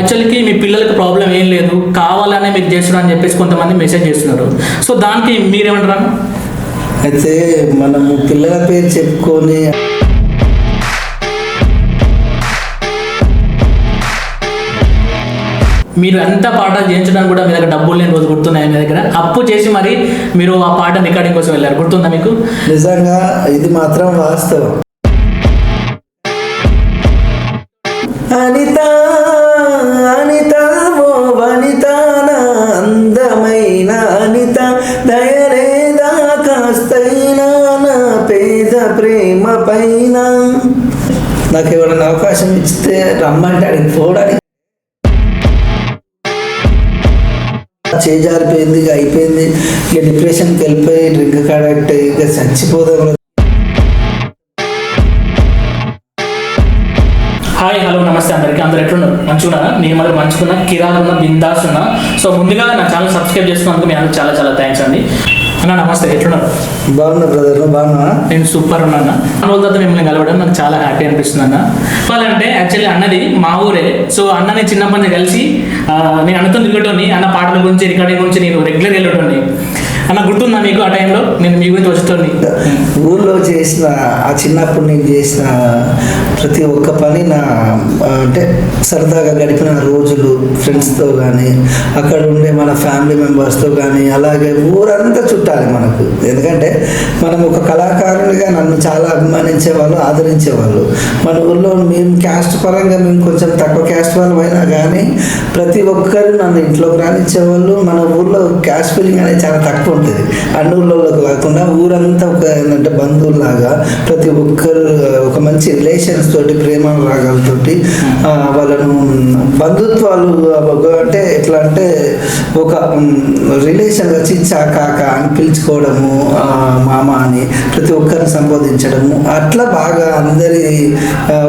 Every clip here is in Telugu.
యాక్చువల్కి మీ పిల్లలకి ప్రాబ్లం ఏం లేదు. కావాలనే మీరు చేస్తున్నారు అని చెప్పేసి కొంతమంది మెసేజ్ చేస్తున్నారు. సో దానికి మీరేమంటారు అయితే మనము పిల్లల పేరు చెప్పుకొని మీరు ఎంత పాట చేయించడానికి కూడా మీ దగ్గర డబ్బులు లేని రోజు గుర్తున్నాయి మీ దగ్గర? అప్పు చేసి మరి మీరు ఆ పాట రికార్డింగ్ కోసం వెళ్ళారు. గుర్తుందా మీకు? నిజంగా ఇది మాత్రం వాస్తవం. అనిత అనిత ఓ వనిత నా అందమైన అనిత. దయలేదా కాస్తైనా నా పేద ప్రేమ పైన. నాకు ఎవరైనా అవకాశం ఇస్తే రమ్మంటే అడిగి పోవడానికి. చేజారిపోయింది ఇక అయిపోయింది. ఇక డిప్రెషన్కి వెళ్ళిపోయి డ్రింక్ కడక్ట్ ఇక చచ్చిపోదాం. హాయ్ హలో నమస్తే అందరికీ. అందరు ఎట్లున్నారు? మంచిగున్నారా నేను మరి మంచుకున్నా కిరాలు ఉన్న బిందాస్ ఉన్నా సో ముందుగా నా ఛానల్ సబ్స్క్రైబ్ చేసుకున్నందుకు మీ అందరికి చాలా చాలా థ్యాంక్స్ అండి. అన్న నమస్తే. ఎట్లున్నారు? బాగున్నా బ్రదర్ బాగున్నా నేను సూపర్ ఉన్నాను రోజు తర్వాత మిమ్మల్ని కలవడం నాకు చాలా హ్యాపీ అనిపిస్తుంది అన్న. చెప్పాలంటే యాక్చువల్లీ అన్నది మా ఊరే. సో అన్నని చిన్నప్పటి నుంచి కలిసి నేను అన్నతో తిరగటోని అన్న పాటల గురించి రికార్డింగ్ గురించి నేను రెగ్యులర్ వెళ్ళటోని అన్న గుర్తుందా నీకు ఆ టైంలో నేను మీ గురించి వచ్చేటోని ఊళ్ళో చేసిన ఆ చిన్నప్పుడు నేను చేసిన ప్రతి ఒక్క పని నా అంటే సరదాగా గడిపిన రోజులు ఫ్రెండ్స్తో కానీ అక్కడ ఉండే మన ఫ్యామిలీ మెంబర్స్తో కానీ అలాగే ఊరంతా చుట్టాలి మనకు. ఎందుకంటే మనం ఒక కళాకారునిగా నన్ను చాలా అభిమానించేవాళ్ళు ఆదరించేవాళ్ళు. మన ఊళ్ళో మేము క్యాస్ట్ పరంగా మేము కొంచెం తక్కువ క్యాస్ట్ వాళ్ళు అయినా కానీ ప్రతి ఒక్కరు నన్ను ఇంట్లోకి రానిచ్చేవాళ్ళు. మన ఊర్లో క్యాస్ట్ ఫీలింగ్ అనేది చాలా తక్కువ ఉంటుంది అన్ని కాకుండా ఊరంతా ఒక ఏంటంటే బంధువులాగా ప్రతి ఒక్కరు ఒక మంచి రిలేషన్స్ తోటి ప్రేమ రాగాలతోటి వాళ్ళను బంధుత్వాలు ఒక- అంటే ఎట్లా అంటే ఒక రిలేషన్ వచ్చి చా కాక అని పిలుచుకోవడము మామ అని ప్రతి ఒక్కరిని సంబోధించడము అట్లా బాగా అందరి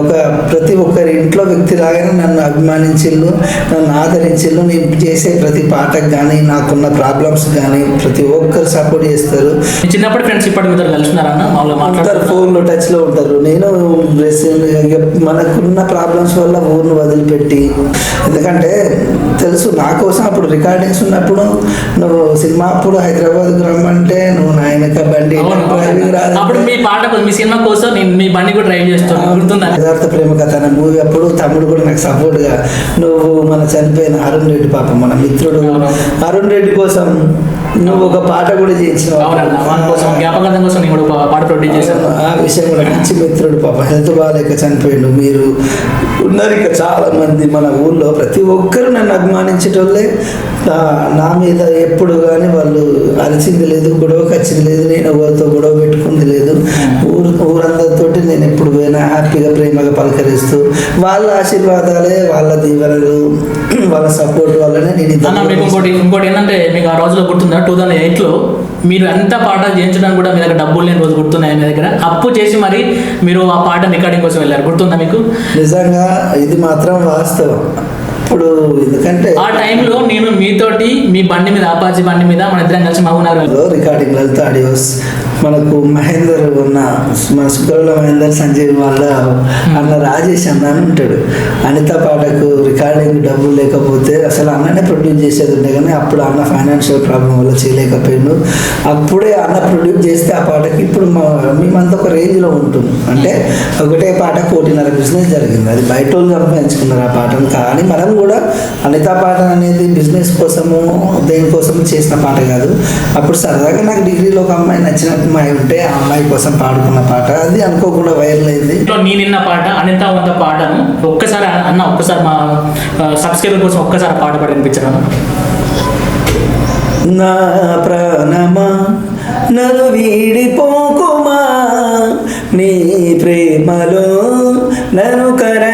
ఒక ప్రతి ఒక్కరి ఇంట్లో వ్యక్తిలాగానే నన్ను అభిమానించిళ్ళు నన్ను ఆదరించిళ్ళు నేను చేసే ప్రతి పాటకు కానీ నాకున్న ప్రాబ్లమ్స్ కానీ ప్రతి ఒక్కరు సపోర్ట్ చేస్తారు. మీ చిన్నప్పటి ఫ్రెండ్స్ ఇప్పటి మీద కలుస్తున్నారన్న మామూలుగా అందరు మాట్లాడుతారు ఫోన్లో టచ్లో ఉంటారు. నేను మనకున్న ప్రాబ్లమ్స్ వల్ల ఊరిని వదిలిపెట్టి ఎందుకంటే తెలుసు. నా కోసం అప్పుడు రికార్డింగ్స్ ఉన్నప్పుడు నువ్వు సినిమా అప్పుడు హైదరాబాద్కి రమ్మంటే నువ్వు నాయనక బండి డ్రైవింగ్ రాదు అప్పుడు మీ పాట మీ సినిమా కోసం నేను మీ బండి కూడా డ్రైవ్ చేస్తాను గుర్తుందా? యథార్థ ప్రేమ కథ అనే మూవీ అప్పుడు తమ్ముడు కూడా నాకు సపోర్ట్గా నువ్వు మన చనిపోయిన అరుణ్ రెడ్డి పాప మన మిత్రుడు. అరుణ్ రెడ్డి కోసం నువ్వు ఒక పాట కూడా కోసం జ్ఞాపకార్థం కోసం నేను కూడా ఒక పాట ప్రొడ్యూస్ చేశాను. ఆ విషయం కూడా మంచి మిత్రుడు పాప. హెల్త్ బాగాలేక చనిపోయిండు. మీరు ఉన్నారు ఇక చాలా మంది మన ఊర్లో. ప్రతి ఒక్కరు నన్ను అభిమానించేటోళ్ళే. నా- నా మీద ఎప్పుడు కానీ వాళ్ళు అరిచింది లేదు గొడవకి వచ్చింది లేదు నేను ఎవరితో గొడవ పెట్టుకుంది లేదు. ఊరు ఊరందరితోటి నేను ఎప్పుడు పోయినా హ్యాపీగా ప్రేమగా పలకరిస్తూ వాళ్ళ ఆశీర్వాదాలే వాళ్ళ దీవెనలు. వాళ్ళ సపోర్ట్ వల్లనే నేను మీకు ఇంకోటి ఇంకోటి ఏంటంటే మీకు ఆ రోజులో గుర్తుందా? టూ థౌసండ్ ఎయిట్లో మీరు ఎంత పాట చేయించడానికి కూడా మీ దగ్గర డబ్బులు లేని రోజు గుర్తున్నాయి మీ దగ్గర? అప్పు చేసి మరి మీరు ఆ పాట రికార్డింగ్ కోసం వెళ్ళారు. గుర్తుందా మీకు? నిజంగా ఇది మాత్రం వాస్తవం. ఇప్పుడు ఎందుకంటే ఆ టైంలో నేను మీతోటి మీ బండి మీద ఆపాచి బండి మీద మన ఇద్దరం కలిసి మహబూబ్నగర్. రికార్డింగ్ లలిత ఆడియోస్ మనకు మహేందర్ ఉన్న మన సుగరుల మహేందర్ సంజయ్ వాళ్ళ అన్న రాజేష్ అన్న అని ఉంటాడు. అనిత పాటకు రికార్డింగ్ డబ్బులు లేకపోతే అసలు అన్ననే ప్రొడ్యూస్ చేసేది ఉండే కానీ అప్పుడు అన్న ఫైనాన్షియల్ ప్రాబ్లం వల్ల చేయలేకపోయాడు. అప్పుడే అన్న ప్రొడ్యూస్ చేస్తే ఆ పాటకి ఇప్పుడు మా మేమంతా ఒక రేంజ్లో ఉంటుంది అంటే ఒకటే పాట కోటిన్నర బిజినెస్ జరిగింది. అది బయట వాళ్ళు సంపాదించుకున్నారు ఆ పాటను. కానీ మనం కూడా అనిత పాట అనేది బిజినెస్ కోసము దేనికోసం చేసిన పాట కాదు. అప్పుడు సరదాగా నాకు డిగ్రీలో ఒక అమ్మాయి నచ్చిన అమ్మాయి ఉంటే ఆ అమ్మాయి కోసం పాడుకున్న పాట. అది అనుకోకుండా వైరల్ అయింది. ఇంట్లో నీ నిన్న పాట అనిత వంత పాటను ఒక్కసారి అన్న ఒక్కసారి మా సబ్స్క్రైబర్ కోసం ఒక్కసారి పాట పాడి వినిపించడం నా ప్రాణమా నన్ను వీడిపోకుమా నీ ప్రేమలో నన్ను కరగనీకుమా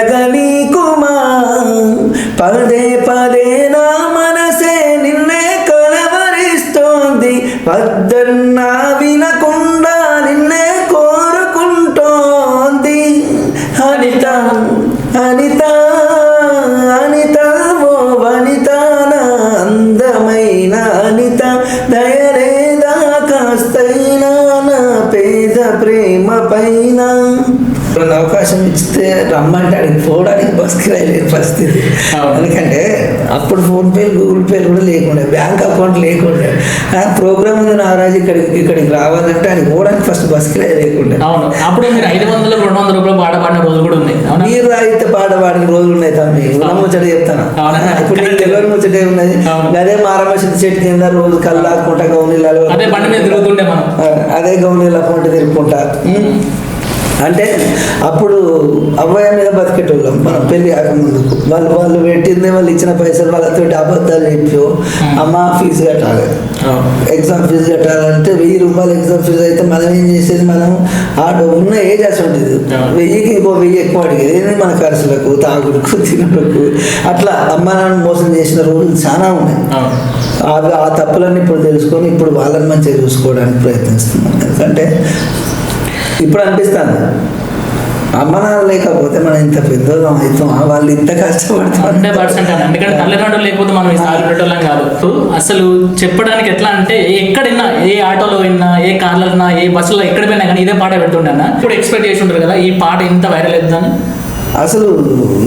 అవకాశం ఇస్తే రమ్మంటే అడిగి పోవడానికి బస్కి ఫస్ట్ పరిస్థితి. ఎందుకంటే అప్పుడు ఫోన్ పే గూగుల్ పే కూడా లేకుండే బ్యాంక్ అకౌంట్ లేకుండే. ఆ ప్రోగ్రామ్ ఉంది నారాజు ఇక్కడికి ఇక్కడికి రావాలంటే ఆయన పోవడానికి ఫస్ట్ బస్ కిరాయి లేకుండే. అవును. అప్పుడు మీరు ఐదు వందలు రెండు వందల రూపాయలు పాట పాడిన రోజులు కూడా ఉన్నాయి. మీరు రాయితే పాట పాడిన రోజులు ఉన్నాయి తమ్మి. ముచ్చట చెప్తాను. అవునా? ఇప్పుడు నీకు తెలియని ముచ్చటే ఉన్నది. అదే మారమ్మ చెట్టు కింద రోజు కల్లాకుంటా గౌనీలలో అదే బండి మీద తిరుగుతుండే మనం. అదే గౌనీల పొంట తిరుగుకుంటా. అంటే అప్పుడు అబ్బాయి మీద బతికేటోళ్ళం. మనం పెళ్ళి కాకముందుకు వాళ్ళు వాళ్ళు పెట్టింది వాళ్ళు ఇచ్చిన పైసలు వాళ్ళతో అబద్ధాలు చెప్పు అమ్మ ఫీజు కట్టాలి. ఎగ్జామ్ ఫీజు కట్టాలంటే వెయ్యి రూపాయలు ఎగ్జామ్ ఫీజు అయితే మనం ఏం చేసేది? మనం ఆ ఉన్న ఏజ్ అసలు ఉంటుంది. వెయ్యికి ఇంకో వెయ్యి ఎక్కువ అడిగేది. మన ఖర్చులకు తాగుడుకు తినడుకు? అట్లా అమ్మ నాన్న మోసం చేసిన రోజులు చాలా ఉన్నాయి. అవి ఆ తప్పులన్నీ ఇప్పుడు తెలుసుకొని ఇప్పుడు వాళ్ళని మంచిగా చూసుకోవడానికి ప్రయత్నిస్తున్నాం. ఎందుకంటే ఇప్పుడు అనిపిస్తుంది. అమ్మనాలు లేకపోతే మనం ఇంత పెద్దోళ్ళం అవుతాం. వాళ్ళు ఇంత కష్టపడతాం హండ్రెడ్ పర్సెంట్ అండి. ఎందుకంటే తల్లిదండ్రులు లేకపోతే మనం ఈ కాదు. అసలు చెప్పడానికి ఎట్లా అంటే ఎక్కడైనా ఏ ఆటోలో విన్నా ఏ కార్లో ఏ బస్సులో ఎక్కడ పోయినా కానీ ఇదే పాట పెడుతుండే ఇప్పుడు ఎక్స్పెక్ట్ చేసి ఉంటారు కదా ఈ పాట ఇంత వైరల్ అవుతుందని. అసలు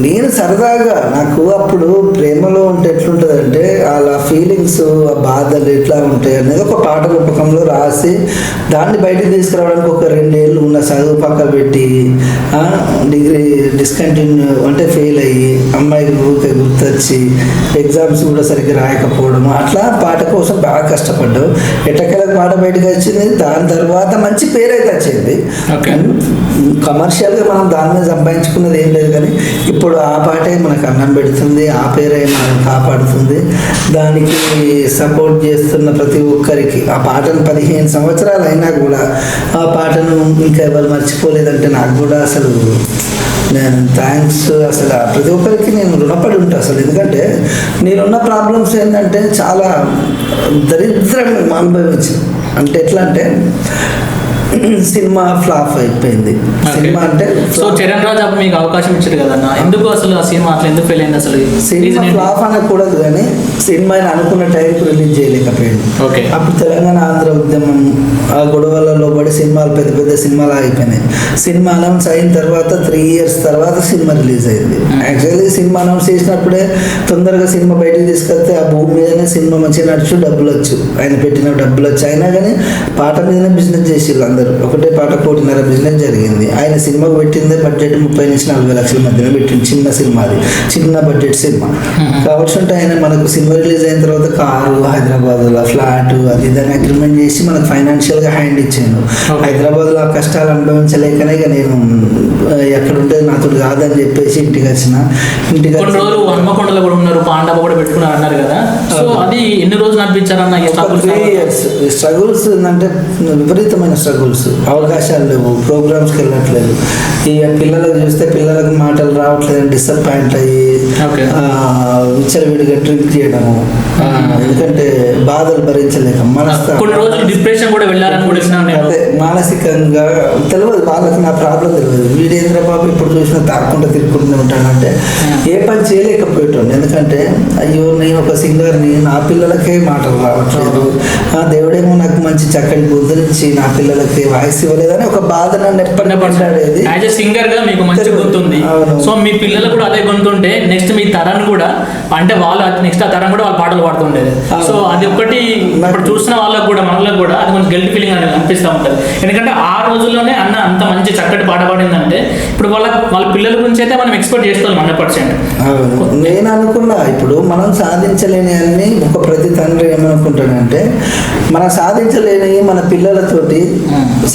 నేను సరదాగా నాకు అప్పుడు ప్రేమలో ఉంటే ఎట్లుంటుంది అంటే వాళ్ళ ఫీలింగ్స్ ఆ బాధలు ఎట్లా ఉంటాయి అనేది ఒక పాట రూపకంలో రాసి దాన్ని బయటకు తీసుకురావడానికి ఒక రెండేళ్ళు ఉన్న చదువు పక్క పెట్టి డిగ్రీ డిస్కంటిన్యూ అంటే ఫెయిల్ అయ్యి అమ్మాయికి ఊరికే గుర్తొచ్చి ఎగ్జామ్స్ కూడా సరిగ్గా రాయకపోవడం అట్లా పాట కోసం బాగా కష్టపడ్డావు. ఎట్టకెళ్ళకి పాట బయటకు వచ్చింది దాని తర్వాత మంచి పేరు అయితే వచ్చింది. కమర్షియల్గా మనం దాని మీద సంపాదించుకున్నది ఏం లేదు కానీ ఇప్పుడు ఆ పాటే మనకు అన్నం పెడుతుంది ఆ పేరే మనం కాపాడుతుంది. దానికి సపోర్ట్ చేస్తున్న ప్రతి ఒక్కరికి ఆ పాటను పదిహేను సంవత్సరాలు అయినా కూడా ఆ పాటను ఇంకా ఎవరు మర్చిపోలేదంటే నాకు కూడా అసలు నేను థ్యాంక్స్ అసలు ప్రతి ఒక్కరికి నేను రుణపడి ఉంటాను అసలు. ఎందుకంటే నేనున్న ప్రాబ్లమ్స్ ఏంటంటే చాలా దరిద్రం అనుభవించి అంటే ఎట్లా అంటే సినిమా ఫ్లాప్ అయిపోయింది. సినిమా అంటే సో చరణ్ రాజు అప్పుడు మీకు అవకాశం ఇచ్చారు కదన్న ఎందుకు అసలు ఆ సినిమా అట్లా ఎందుకు ఫెయిల్ అయింది అసలు? సినిమా? ఫ్లాప్ అనకూడదు కానీ సినిమాని అనుకున్న టైంకి రిలీజ్ చేయలేకపోయింది ఓకే. అప్పుడు తెలంగాణ ఆంధ్ర ఉద్యమం ఆ గొడవలలో పడి సినిమాలు పెద్ద పెద్ద సినిమాలు ఆగిపోయినాయి. సినిమా అనౌన్స్ అయిన తర్వాత త్రీ ఇయర్స్ తర్వాత సినిమా రిలీజ్ అయింది. యాక్చువల్లీ సినిమా అనౌన్స్ చేసినప్పుడే తొందరగా సినిమా బయటికి తీసుకెళ్తే ఆ భూమి మీదనే సినిమా మంచిగా నడుచు డబ్బులు వచ్చు. ఆయన పెట్టిన డబ్బులు వచ్చి. అయినా కానీ పాట మీదనే బిజినెస్ చేసిళ్ళు అందరూ ఒకటే పాట కోటిన్నర బిజినెస్ జరిగింది. ఆయన సినిమాకు పెట్టిందే బడ్జెట్ ముప్పై నుంచి నలభై లక్షల మధ్యన పెట్టింది. చిన్న సినిమాది చిన్న బడ్జెట్ సినిమా. కావచ్చు అంటే ఆయన మనకు సినిమా రిలీజ్ అయిన తర్వాత కారు హైదరాబాద్లో ఫ్లాట్ అది దాన్ని అగ్రిమెంట్ చేసి మనకు ఫైనాన్షియల్గా హ్యాండ్ ఇచ్చాను. హైదరాబాద్లో ఆ కష్టాలు అనుభవించలేకనే ఇక నేను ఎక్కడ ఉంటే నాతో కాదని చెప్పేసి ఇంటికి వచ్చిన. ఇంటికి కొన్ని రోజులు హన్మకొండలో కూడా ఉన్నారు పాండవ కూడా పెట్టుకున్నారు అన్నారు కదా. సో అది ఎన్ని రోజులు నడిపించారన్న ఈ స్ట్రగుల్స్ అంటే విపరీతమైన స్ట్రగుల్స్ అవకాశాలు లేవు ప్రోగ్రామ్స్కి వెళ్ళట్లేదు. ఈ పిల్లలకు చూస్తే పిల్లలకు మాటలు రావట్లేదు డిసప్పాయింట్ అయ్యి. విచ్చలవిడిగా డ్రింక్ చేయడము. ఎందుకంటే బాధలు భరించలేక మనస్తా కొన్ని రోజులు డిప్రెషన్ కూడా వెళ్ళారని కూడా మానసికంగా తెలియదు వాళ్ళకి నా ప్రాబ్లం తెలియదు. వీడేంద్ర బాబు ఇప్పుడు చూసినా తాకుండా తిరుగుకుంటూ ఉంటానంటే ఏ పని చేయలేకపోయేటోండి ఎందుకంటే అయ్యో నేను ఒక సింగర్ని నా పిల్లలకే మాటలు రావట్లేదు. ఆ దేవుడేమో నాకు మంచి చక్కటి బుద్ధునిచ్చి నా పిల్లలకి వాయిస్ ఇవ్వలేదని ఒక బాధ నన్ను ఎప్పటి మాట్లాడేది యాజ్ ఎ సింగర్గా మీకు మంచి అవును. సో మీ పిల్లలు కూడా అదే గొంతుంటే నెక్స్ట్ మీ తరాన్ని కూడా అంటే వాళ్ళు నెక్స్ట్ ఆ తరం కూడా వాళ్ళు పాటలు పాడుతుండేది. సో అది ఒకటి ఇప్పుడు చూసిన వాళ్ళకి కూడా మనలకు కూడా అది కొంచెం గిల్ట్ ఫీలింగ్ అనేది అనిపిస్తూ ఉంటుంది. ఎందుకంటే ఆ రోజుల్లోనే అన్న అంత మంచి చక్కటి పాట పాడిందంటే ఇప్పుడు వాళ్ళ వాళ్ళ పిల్లల గురించి అయితే మనం ఎక్స్పెక్ట్ చేసుకోవాలి హండ్రెడ్ పర్సెంట్. నేను అనుకున్నా ఇప్పుడు మనం సాధించలేని అన్ని ఒక ప్రతి తండ్రి ఏమనుకుంటాడంటే మనం సాధించలేని మన పిల్లలతోటి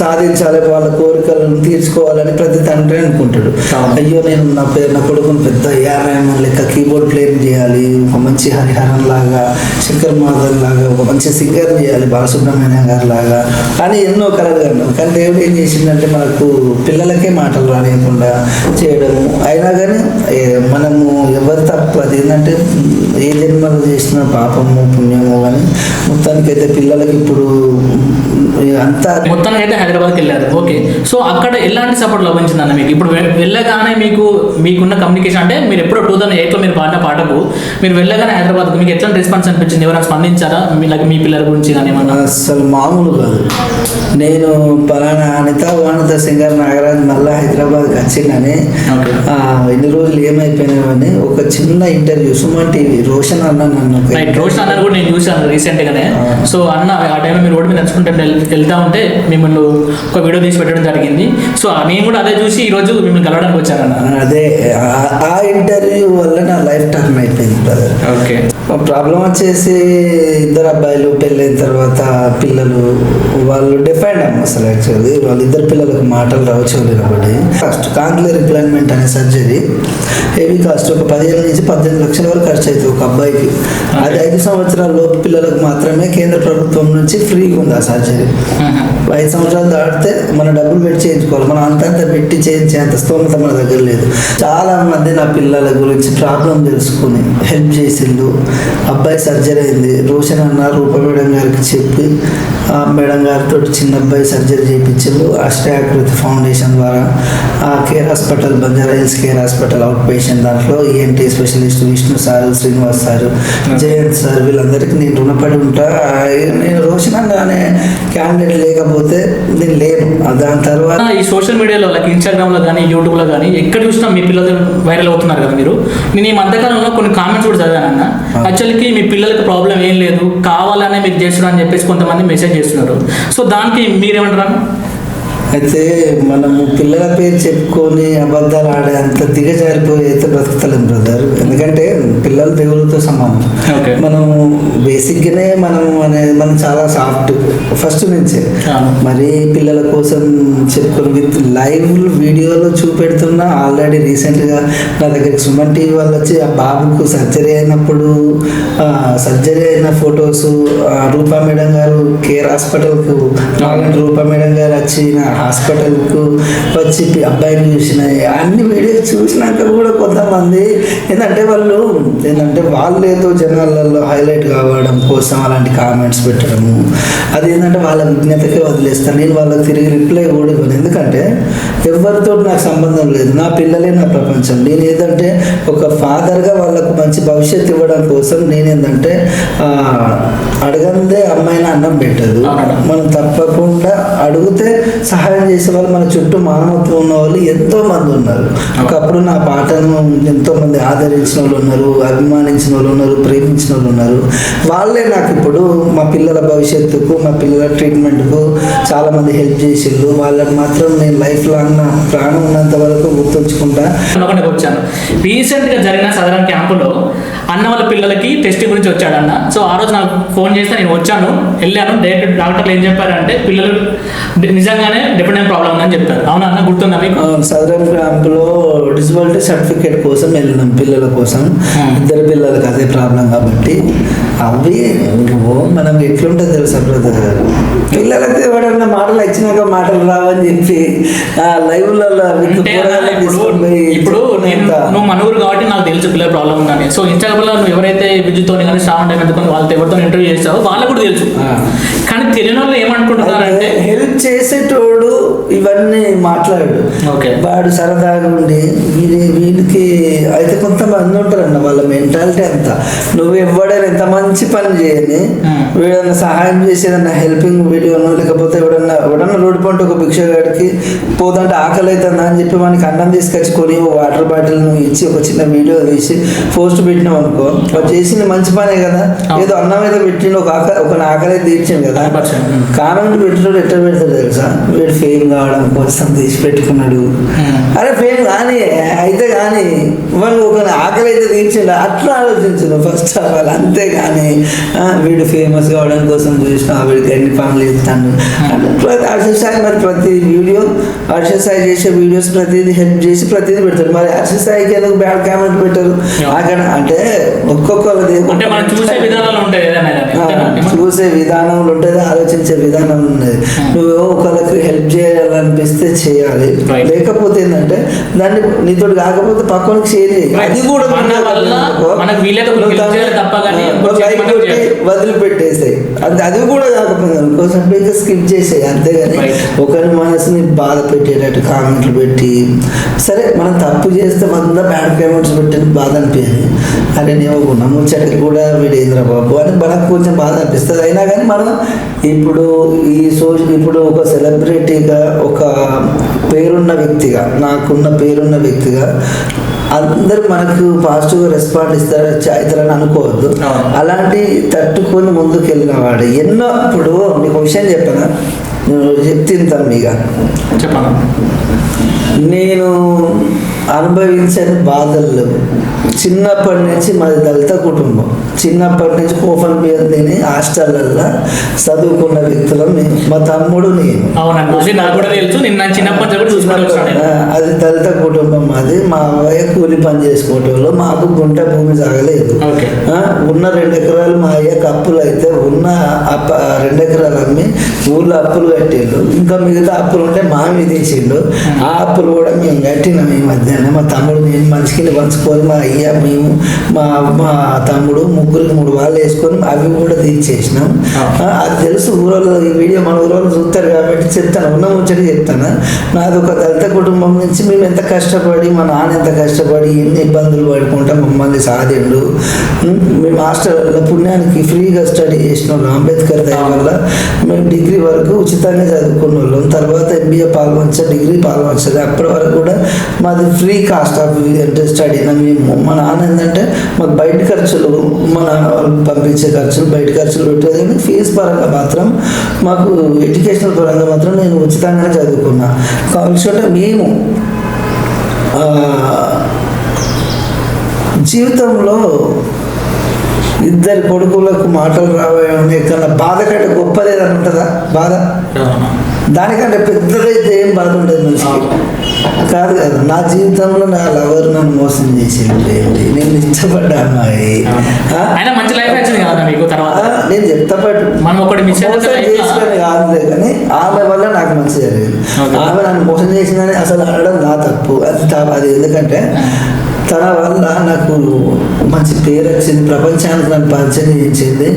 సాధించాలి వాళ్ళ కోరికలను తీర్చుకోవాలని ప్రతి తండ్రి అనుకుంటాడు. అయ్యో నేను నా పేరు నా కొడుకుని పెద్ద ఏఆర్ఎం లెక్క కీబోర్డ్ ప్లేయర్ చేయాలి ఒక మంచి హరిహరన్ లాగా శంకర్ మాధవ్ లాగా ఒక మంచి సింగర్ చేయాలి బాలసుబ్రహ్మణ్యం గారి లాగా అని ఎన్నో కలలు కన్నాం. కానీ దేవుడు ఏం చేసిందంటే మనకు పిల్లలకే మాటలు లేకుండా చేయడము. అయినా కానీ మనము ఎవరి తప్పు అది ఏంటంటే ఏ జన్మలో చేసిన పాపము పుణ్యము కానీ మొత్తానికైతే పిల్లలకి ఇప్పుడు అంతా మొత్తానికి అయితే హైదరాబాద్కి వెళ్ళారు. ఓకే. సో అక్కడ ఎలాంటి సపోర్ట్ లభించింది అన్న మీకు? ఇప్పుడు వెళ్ళగానే మీకు మీకున్న కమ్యూనికేషన్ అంటే మీరు ఎప్పుడో టూ థౌసండ్ ఎయిట్లో మీరు పాడిన పాటకు మీరు వెళ్ళగానే హైదరాబాద్కు మీకు ఎట్లాంటి రెస్పాన్స్ అనిపించింది? ఎవరైనా స్పందించారా? మీ మీ పిల్లల గురించి కానీ ఏమన్నా? అసలు మామూలు కాదు. నేను పలానా అనిత వానిత సింగర్ నాగరాజ్ మళ్ళీ హైదరాబాద్కి వచ్చిందని ఎన్ని రోజులు ఏమైపోయినావని ఒక చిన్న ఇంటర్వ్యూ సుమన్ టీవీ రోషన్ అన్న నన్ను రోషన్ అన్న కూడా నేను చూశాను రీసెంట్ గానే సో అన్న ఆ టైంలో మీరు రోడ్డు మీద నడుచుకుంటే వెళ్తా ఉంటే మిమ్మల్ని ఒక వీడియో తీసి పెట్టడం జరిగింది. సో నేను కూడా అదే చూసి ఈ రోజు మిమ్మల్ని కలవడానికి వచ్చానన్న. అదే ఆ- ఇంటర్వ్యూ వల్ల నా లైఫ్ టర్న్ అయిపోయింది బ్రదర్ ఓకే. ప్రాబ్లం వచ్చేసి ఇద్దరు అబ్బాయిలు పెళ్ళైన తర్వాత పిల్లలు వాళ్ళు డిఫైండ్ అమ్మ అసలు యాక్చువల్లీ వాళ్ళ ఇద్దరు పిల్లలకు మాటలు రావు చెవులు కాబట్టి కాస్ట్ కాంక్లే రిప్లైన్మెంట్ అనే సర్జరీ హెవీ కాస్ట్ ఒక పదిహేను నుంచి పద్దెనిమిది లక్షల వరకు ఖర్చు అవుతుంది ఒక అబ్బాయికి. అది ఐదు సంవత్సరాల లోపు పిల్లలకు మాత్రమే కేంద్ర ప్రభుత్వం నుంచి ఫ్రీగా ఉంది ఆ సర్జరీ ఐదు సంవత్సరాలు దాటితే మన డబ్బులు పెట్టి చేయించుకోవాలి. మనం అంతంత పెట్టి చేయించే అంత స్తోమత మన దగ్గర లేదు. చాలా మంది నా పిల్లల గురించి ప్రాబ్లం తెలుసుకుని హెల్ప్ చేసిండు అబ్బాయి సర్జరీ అయింది. రోషన్ అన్న రూప మేడం గారికి చెప్పి ఆ మేడం గారితో చిన్న అబ్బాయి సర్జరీ చేయించారు అష్టాకృతి ఫౌండేషన్ ద్వారా ఆ Care hospital Banjara hills Care hospital out patient దాంట్లో ENT specialist Vishnu sir Srinivas sir Jayanth sir వీళ్ళందరికీ నేను రుణపడి ఉంటా. నేను అనే క్యాండిడేట్ లేకపోతే నేను లేను. ఆ దాని తర్వాత ఈ సోషల్ మీడియాలో లైక్ ఇన్స్టాగ్రామ్లో కానీ యూట్యూబ్లో కానీ ఎక్కడ చూసినా మీ పిల్లలు వైరల్ అవుతున్నారు కదా మీరు? నేను ఈ మధ్యకాలంలో కొన్ని కామెంట్స్ కూడా చదివాను అన్న. యాక్చువల్కి మీ పిల్లలకి ప్రాబ్లం ఏం లేదు. కావాలనే మీరు చేస్తున్నారు అని చెప్పేసి కొంతమంది మెసేజ్ చేస్తున్నారు. సో దానికి మీరేమంటారు అయితే మనము పిల్లల పేరు చెప్పుకొని అబద్ధాలు ఆడే అంత దిగజారిపోయి అయితే బ్రతకలేం బ్రదర్ ఎందుకంటే పిల్లలు దేవులతో సమానం. మనం బేసిక్గానే మనం అనేది మనం చాలా సాఫ్ట్ ఫస్ట్ నుంచే. మరి పిల్లల కోసం చెప్పుకొని విత్ లైవ్ వీడియోలో చూపెడుతున్నా ఆల్రెడీ రీసెంట్గా నా దగ్గరికి సుమన్ టీవీ వాళ్ళు వచ్చి ఆ బాబుకు సర్జరీ అయినప్పుడు సర్జరీ అయిన ఫొటోస్ రూపా మేడం గారు కేర్ హాస్పిటల్కు అలాంటి రూపా మేడం గారు వచ్చి నా హాస్పిటల్కు వచ్చి అబ్బాయిని చూసిన అన్ని వీడియోస్ చూసినాక కూడా కొంతమంది ఏంటంటే వాళ్ళు ఏంటంటే వాళ్ళేదో ఏదో జనాలలో హైలైట్ కావడం కోసం అలాంటి కామెంట్స్ పెట్టడము అది ఏంటంటే వాళ్ళ విజ్ఞతకే వదిలేస్తాను నేను వాళ్ళకి తిరిగి రిప్లై కూడా ఇవ్వను. ఎందుకంటే ఎవరితో నాకు సంబంధం లేదు. నా పిల్లలే నా ప్రపంచం. నేను ఏంటంటే ఒక ఫాదర్గా వాళ్ళకు మంచి భవిష్యత్తు ఇవ్వడం కోసం నేను ఏంటంటే అడగందే అమ్మాయిని అన్నం పెట్టదు. మనం తప్పకుండా అడిగితే సహాయం చేసే వాళ్ళు మన చుట్టూ మానవత్వం ఉన్న వాళ్ళు ఎంతో మంది ఉన్నారు. ఒకప్పుడు నా పాటను ఎంతో మంది ఆదరించిన వాళ్ళు ఉన్నారు అభిమానించిన వాళ్ళు ఉన్నారు ప్రేమించిన వాళ్ళు ఉన్నారు. వాళ్ళే నాకు ఇప్పుడు మా పిల్లల భవిష్యత్తుకు మా పిల్లల ట్రీట్మెంట్కు చాలా మంది హెల్ప్ చేసిండ్రు. వాళ్ళకి మాత్రం నేను లైఫ్ లాంగ్ నా ప్రాణం ఉన్నంత వరకు గుర్తుంచుకుంటా. అనుకుంటే వచ్చాను. రీసెంట్గా జరిగిన సదరన్ క్యాంపులో అన్న వాళ్ళ పిల్లలకి టెస్ట్ గురించి వచ్చాడు అన్న సో ఆ రోజు నాకు ఫోన్ చేస్తే నేను వచ్చాను వెళ్ళాను. డైరెక్ట్ డాక్టర్లు ఏం చెప్పారంటే పిల్లలు నిజంగానే డిపెండెంట్ ప్రాబ్లం ఉందని చెప్పారు. అవునా అన్న? గుర్తుందా మీకు? సదరన్ క్యాంప్లో డిజబిలిటీ సర్టిఫికేట్ కోసం వెళ్ళినాం పిల్లల కోసం. ఇద్దరు పిల్లలకి అదే ప్రాబ్లం కాబట్టి. అవి మనం ఎట్లుంటుంది తెలుసా బ్రదర్ పిల్లలకి ఎవడన్నా మాటలు ఇచ్చినాక మాటలు రావని చెప్పి ఆ ఇప్పుడు నువ్వు మనూరు కాబట్టి నాకు తెలుసు పిల్లల ప్రాబ్లం ఉందని సో ఇన్స్టాగ్రామ్లో నువ్వు ఎవరైతే విద్యుత్తో కానీ శ్రావణ్ ఎందుకు వాళ్ళతో ఎవరితో ఇంటర్వ్యూ చేస్తావో వాళ్ళకు కూడా తెలుసు. కానీ తెలియని వాళ్ళు ఏమనుకుంటున్నారంటే హెల్ప్ చేసేటోడు ఇవన్నీ మాట్లాడు ఓకే. వాడు సరదాగా ఉండి వీడి వీడికి అయితే కొంతమంది ఉంటారన్న వాళ్ళ మెంటాలిటీ అంత. నువ్వు ఎవడైనా ఎంత మంచి పని చేయని. వీడన్నా సహాయం చేసి ఏదన్నా హెల్పింగ్ వీడియోను లేకపోతే ఎవడన్నా ఎవడన్నా రోడ్డు పంట ఒక భిక్షగాడికి పోదంటే ఆకలి అవుతుందా అని చెప్పి మనకి అన్నం తీసుకొచ్చి కొని ఓ వాటర్ బాటిల్ నువ్వు ఇచ్చి ఒక చిన్న వీడియో తీసి పోస్ట్ పెట్టినావు అనుకో వాడు చేసింది మంచి పనే కదా. ఏదో అన్నం అయితే పెట్టిండు ఒక ఆకలి ఒక ఆకలి తీర్చింది కదా 100%. కామెంట్ పెట్టినోడు ఎట్లా పెడతాడు తెలుసా? వీడు ఫేమ్ కావడం కోసం తీసి పెట్టుకున్నాడు Hmm. అరే ఫేమ్ కానీ అయితే కానీ వాళ్ళు ఒక ఆకలి అయితే తీర్చిండు అట్లా ఆలోచించను. ఫస్ట్ ఆఫ్ ఆల్ అంతే కానీ వీడు ఫేమస్ కావడం కోసం చూసిన వీడికి ఎన్ని పనులు ఇస్తాను అంటే ప్రతి హర్ష సాయి మరి ప్రతి వీడియో హర్ష సాయి చేసే వీడియోస్ ప్రతిదీ హెల్ప్ చేసి ప్రతిదీ పెడతారు. మరి హర్ష సాయికి ఎందుకు బ్యాడ్ కామెంట్ పెట్టారు? అక్కడ అంటే ఒక్కొక్కరిది చూసే విధానాలు ఉంటాయి? చూసే విధానంలో ఉంటుంది ఆలోచించే విధానం ఉన్నది నువ్వు ఒకరికి హెల్ప్ చేయాలనిపిస్తే చేయాలి. లేకపోతే ఏంటంటే దాన్ని నీతో కాకపోతే పక్కనకి షేర్. అది కూడా మన మనం. వదిలిపెట్టేసాయి అది అది కూడా కాకపోతే అనుకో సపరేట్గా స్కిప్ చేసేయి అంతేగాని. ఒకరి మనసుని బాధ పెట్టేటట్టు కామెంట్లు పెట్టి సరే మనం తప్పు చేస్తే వంద బ్యాడ్ కామెంట్స్ పెట్టిన బాధ అనిపించింది అరే నేను నమ్ముచ్చటికి కూడా వీడేంద్ర బాబు అని మనకు కొంచెం బాధ అనిపిస్తుంది అయినా కానీ మనం ఇప్పుడు ఈ సో ఇప్పుడు ఒక సెలబ్రిటీగా ఒక పేరున్న వ్యక్తిగా నాకున్న పేరున్న వ్యక్తిగా అందరూ మనకు పాజిటివ్గా రెస్పాండ్ ఇస్తారు అవుతారని అనుకోవద్దు. అలాంటి తట్టుకొని ముందుకు వెళ్ళిన వాడు ఎన్నో ఇప్పుడు నీకు విషయం చెప్పాను? నేను చెప్తాను ఇక చెప్పాను? నేను అనుభవించని బాధలు చిన్నప్పటి నుంచి మాది దళిత కుటుంబం. చిన్నప్పటి నుంచి కోఫన్ బియ్యం తిని హాస్టళ్ళల్లో చదువుకున్న వ్యక్తులం మేము. మా తమ్ముడు నేను. అది నేను. దళిత కుటుంబం మాది. మా అవ్వయ్య కూలి పని చేసుకోవటంలో మాకు గుంట భూమి ఆ, ఉన్న రెండు ఎకరాలు మా అయ్యకు అప్పులు అయితే ఉన్న అప్ప రెండు ఎకరాలు అమ్మి ఊళ్ళో అప్పులు కట్టిండు. ఇంకా మిగతా అప్పులు ఉంటే మా మీద వేసిండు ఆ అప్పులు కూడా మేము కట్టినాం ఈ మధ్యాహ్నం. మా తమ్ముడు మేము మనిషికి పంచుకొని మా అయ్య మేము మా మా తమ్ముడు ముగ్గురికి మూడు వాళ్ళు వేసుకొని అవి కూడా తీర్చేసినాం అది తెలుసు ఊరోళ్ళు ఈ వీడియో మన ఊరోళ్ళు చూస్తారు కాబట్టి చెప్తాను. ఉన్న ముచ్చట చెప్తాను. నాది ఒక దళిత కుటుంబం నుంచి మేము ఎంత కష్టపడి మా నాన్న ఎంత కష్టపడి ఎన్ని ఇబ్బందులు పడుకుంటా మమ్మల్ని సాధిండు. మేము హాస్టల్లో పుణ్యానికి ఫ్రీగా స్టడీ చేసిన వాళ్ళం అంబేద్కర్ దయ వల్ల మేము డిగ్రీ వరకు ఉచితంగా చదువుకున్న వాళ్ళం. తర్వాత ఎంబీఏ పాల్గొంచ డిగ్రీ పాల్గొంచదు అప్పటి వరకు కూడా మాది ఫ్రీ కాస్ట్ ఆఫ్ అంటే స్టడీ మేము. మా నాన్న ఏంటంటే మాకు బయట ఖర్చులు మా నాన్న వాళ్ళు పంపించే ఖర్చులు బయట ఖర్చులు పెట్టేది కానీ ఫీజు పరంగా మాత్రం మాకు ఎడ్యుకేషనల్ పరంగా మాత్రం నేను ఉచితంగానే చదువుకున్నా. కావాల్సి మేము జీవితంలో ఇద్దరు కొడుకులకు మాటలు రావడం ఎక్కడ బాధ కంటే గొప్పది ఏదైనా ఉంటుందా బాధ. దానికంటే పెద్దదైతే ఏం బాధ ఉంటుంది మనిషికి. కాదు కదా నా జీవితంలో నా లవర్ నన్ను మోసం చేసింది నేను ఇష్టపడ్డ అమ్మాయి ఆ? అయినా మంచి లైఫ్ వచ్చింది కదా మీకు ఆ, తర్వాత నేను పట్టు. మనం ఒకటి మిస్ కాదులే కానీ ఆమె వల్ల నాకు మంచి జరిగింది. ఆమె నన్ను మోసం చేసిందని అసలు అనడం నా తప్పు. అది అది ఎందుకంటే తన వల్ల నాకు మంచి పేరు వచ్చింది ప్రపంచానికి నన్ను పరిచయం చేయించింది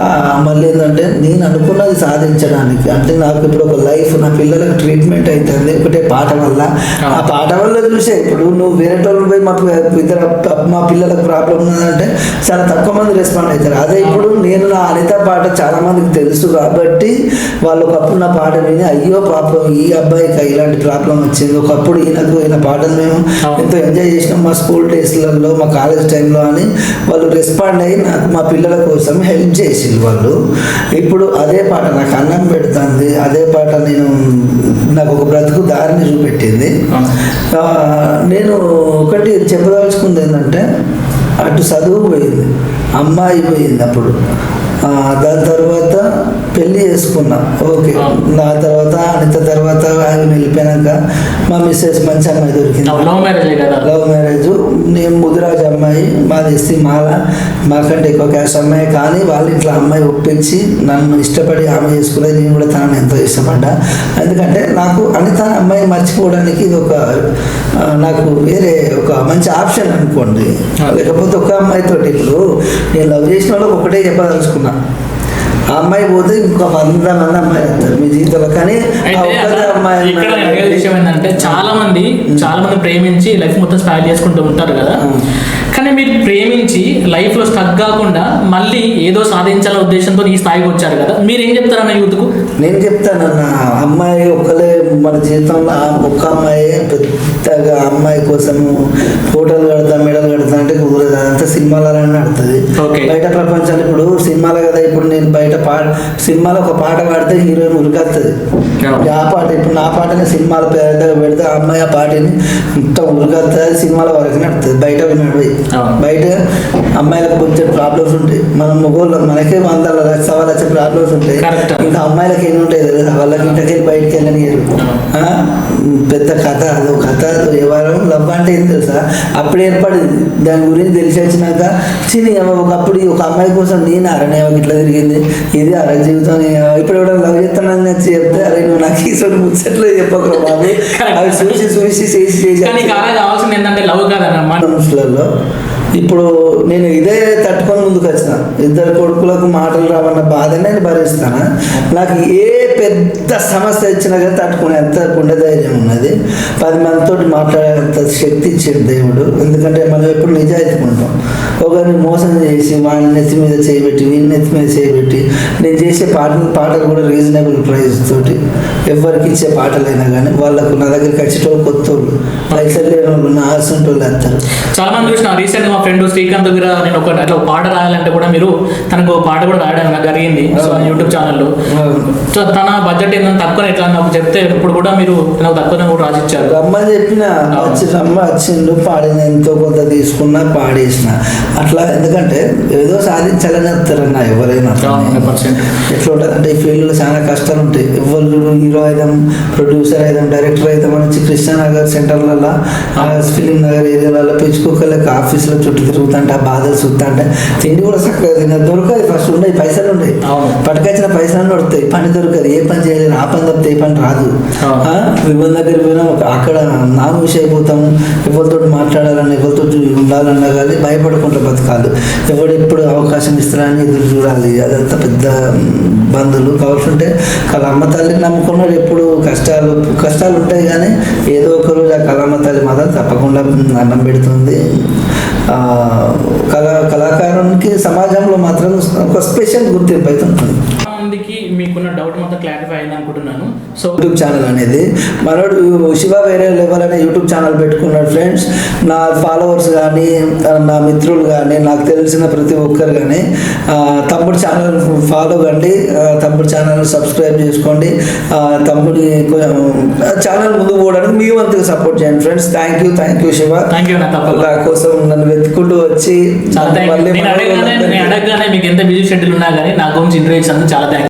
ఆ, మళ్ళీ ఏంటంటే నేను అనుకున్నది సాధించడానికి. అంటే నాకు ఇప్పుడు ఒక లైఫ్ నా పిల్లలకు ట్రీట్మెంట్ అవుతుంది. ఒకటే పాట వల్ల ఆ పాట వల్ల చూసే. ఇప్పుడు నువ్వు వేరే వాళ్ళు పోయి మా పి- ఇద్దరు మా పిల్లలకు ప్రాబ్లం ఉన్నదంటే చాలా తక్కువ మంది రెస్పాండ్ అవుతారు. అదే ఇప్పుడు నేను నా అనిత పాట చాలా మందికి తెలుసు కాబట్టి వాళ్ళు ఒకప్పుడు నా పాట విని అయ్యో పాపం ఈ అబ్బాయికి ఇలాంటి ప్రాబ్లం వచ్చింది. ఒకప్పుడు ఈయనకు ఈయన పాటలు మేము. ఎంతో ఎంజాయ్ చేసినాం మా స్కూల్ డేస్లలో మా కాలేజ్ టైంలో అని. వాళ్ళు రెస్పాండ్ అయ్యి నాకు మా పిల్లల కోసం హెల్ప్ చేసింది వాళ్ళు. ఇప్పుడు అదే పాట నాకు అన్నం పెడుతుంది. అదే పాట నేను నాకు ఒక బ్రతుకు దారిని చూపెట్టింది. నేను ఒకటి చెప్పదలుచుకుంది ఏంటంటే అటు చదువు పోయింది అమ్మాయి పోయింది అప్పుడు. దాని తర్వాత పెళ్ళి చేసుకున్నా. ఓకే. నా తర్వాత అనిత తర్వాత ఆయన వెళ్ళిపోయాక మా మిస్సెస్ మంచి అమ్మాయి దొరికింది. లవ్ మ్యారేజ్ కదా? Love marriage. నేను ముదిరాజు అమ్మాయి మాది ఎస్సీ మాల. మాకంటే ఎక్కువ క్యాస్ట్ అమ్మాయి కానీ వాళ్ళ ఇంట్లో అమ్మాయి ఒప్పించి నన్ను ఇష్టపడి ఆమె చేసుకునేది నేను కూడా తనని ఎంతో ఇష్టపడ్డా. ఎందుకంటే నాకు అనిత అమ్మాయి మర్చిపోవడానికి ఇది ఒక నాకు వేరే ఒక మంచి ఆప్షన్ అనుకోండి. లేకపోతే ఒక అమ్మాయితోటి ఇప్పుడు నేను లవ్ చేసిన వాళ్ళకి ఒకటే చెప్పదలుచుకున్నా. ఆ అమ్మాయి పోతే ఇంకొక వంద మంది అమ్మాయి మీ జీవితంలో. కానీ విషయం ఏంటంటే చాలా మంది చాలా మంది ప్రేమించి లైఫ్ మొత్తం స్పాయిల్ చేసుకుంటూ ఉంటారు కదా. కానీ మీరు ప్రేమించి లైఫ్లో స్టక్ కాకుండా మళ్ళీ ఏదో సాధించాలనే ఉద్దేశంతో ఈ స్థాయికి వచ్చారు కదా. మీరు ఏం చెప్తారన్న యూత్కు నేను చెప్తానన్న అమ్మాయి ఒక్కలే మన జీవితంలో ఒక్క అమ్మాయి పెద్దగా అమ్మాయి కోసం ఫోటోలు కడతా మెడలు కడతా అంటే కుదరదు. అదంతా సినిమాలనే నడుతుంది. బయట ప్రపంచాలు ఇప్పుడు సినిమాలు కదా ఇప్పుడు నేను బయట పాట సినిమాలో ఒక పాట పాడితే హీరోయిన్ ఉరికొస్తుంది. ఆ పాట ఇప్పుడు నా పాటని సినిమాలు పెద్దగా పెడితే ఆ అమ్మాయి ఆ పాటని మొత్తం ఉరికొస్తుంది సినిమాల వరకు నడుతుంది. బయట అవును. బయట అమ్మాయిలకు కొంచెం ప్రాబ్లమ్స్ ఉంటాయి. మనం మగోళ్ళు మనకే వందల లక్ష సవా లక్ష ప్రాబ్లమ్స్ ఉంటాయి. ఇంకా అమ్మాయిలకి ఎన్ని ఉంటాయి వాళ్ళకి ఇంటికి వెళ్ళి బయటికి వెళ్ళనియరు? పెద్ద కథ అదో కథ. అదో వ్యవహారం లవ్ అంటే ఏం తెలుసా? అప్పుడు ఏర్పడింది. దాని గురించి తెలిసి వచ్చినాక చిని ఒకప్పుడు ఒక అమ్మాయి కోసం నేను అరణ్య ఇట్లా తిరిగింది. ఇది అర జీవితం. ఇప్పుడు ఎవడో లవ్ చేస్తానని వచ్చి చెప్తే అరే నువ్వు నాకు ఈ సొంత ముచ్చట్లు చెప్పకరా బాబు. అవి చూసి చూసి చేసి చేసి ఏంటంటే లవ్ కాదన్నమాట. మనుషులలో ఇప్పుడు నేను ఇదే తట్టుకొని ముందుకు వచ్చిన. ఇద్దరు కొడుకులకు మాటలు రావన్న బాధనే నేను భరిస్తాను? నాకు ఏ పెద్ద సమస్య ఇచ్చినా కానీ తట్టుకునేంత గుండె ధైర్యం ఉన్నది. పది మందితో మాట్లాడేంత శక్తి ఇచ్చాడు దేవుడు. ఎందుకంటే మనం ఎప్పుడు నిజాయితీ ఉంటాం. ఒకరిని మోసం చేసి వాడిని నెత్తి మీద చేయబెట్టి వీళ్ళని నెత్తి మీద చేయబెట్టి నేను చేసే పాటలు పాటలు కూడా రీజనబుల్ ప్రైస్ తోటి ఎవరికి ఇచ్చే పాటలైనా కానీ వాళ్ళకు నా దగ్గరికి వచ్చేటోళ్ళు కొత్త వాళ్ళు పైసలు లేని వాళ్ళు నా ఆశంటి వాళ్ళు చాలా మంది చూసిన రీసెంట్గా మా ఫ్రెండ్ శ్రీకాంత్ దగ్గర నేను ఒక అట్లా పాట రాయాలంటే కూడా మీరు తనకు ఒక పాట కూడా రాయడం నాకు జరిగింది సో యూట్యూబ్ ఛానల్లో సో తన బడ్జెట్ ఏంటంటే తక్కువ ఎట్లా నాకు చెప్తే ఇప్పుడు కూడా మీరు తనకు తక్కువ కూడా రాసిచ్చారు. రమ్మని చెప్పిన రమ్మ వచ్చిండు పాడిన ఎంతో కొంత తీసుకున్నా పాడేసిన. అట్లా ఎందుకంటే ఏదో సాధించాలని వస్తారన్న ఎవరైనా. ఎట్లా ఉంటుంది? అంటే ఈ ఫీల్డ్లో చాలా కష్టాలు ఉంటాయి. ఎవరు హీరో అయిదాం ప్రొడ్యూసర్ అయిదాం డైరెక్టర్ అయిదాం అని కృష్ణానగర్ సెంటర్లలో ఫిలిం నగర్ ఏరియాలలో పెంచుకోకలేక ఆఫీసులో చుట్టూ తిరుగుతుంటే బాధలు చూస్తుంటే. తిండి కూడా చక్కగా తిన దొరకదు ఫస్ట్ ఉండే పైసలు ఉండే. పట్టుకొచ్చిన పైసలు పడతాయి. పని దొరకదు. ఏ పని చేయలేదు ఆ పని తప్పితే ఏ పని రాదు. వివన్ దగ్గర పోయినా ఒక- అక్కడ నాన్ విష్ అయిపోతాం. ఎవరితో మాట్లాడాలన్నా ఎవరితో ఉండాలన్నా కానీ భయపడకుండా బతకాలి. ఎవడు ఎప్పుడు అవకాశం ఇస్తారని ఎదురు చూడాలి. అదంతా పెద్ద బంధువులు కావాల్సి ఉంటే కలమ్మ తల్లిని నమ్ముకున్నాడు ఎప్పుడు కష్టాలు కష్టాలు ఉంటాయి కానీ ఏదో ఒక రోజు ఆ కలమ్మ తల్లి మాత్రం తప్పకుండా అన్నం పెడుతుంది. కళా కళాకారునికి సమాజంలో మాత్రం ఒక స్పెషల్ గుర్తింపు అయితే ఉంటుంది. మీకున్న డౌట్ మొత్తం క్లారిఫై అయింది అనుకుంటున్నాను. సో యూట్యూబ్ ఛానల్ అనేది. మనోడు శివ వేరే లెవెల్ అనే యూట్యూబ్ ఛానల్ పెట్టుకున్నాడు ఫ్రెండ్స్ నా ఫాలోవర్స్ కానీ నా మిత్రులు కానీ నాకు తెలిసిన ప్రతి ఒక్కరు కానీ తమ్ముడు ఛానల్ ఫాలో కండి. తమ్ముడు ఛానల్ సబ్స్క్రైబ్ చేసుకోండి. తమ్ముడి ఛానల్ ముందుకు పోవడానికి మీ వంతుగా సపోర్ట్ చేయండి friends thank you thank you Shiva. Thank you నా కోసం నన్ను వెతుక్కుంటూ వచ్చి మళ్ళీ మీకు ఎంత బిజీ షెడ్యూల్ ఉన్నా కానీ నా గురించి చాలా థ్యాంక్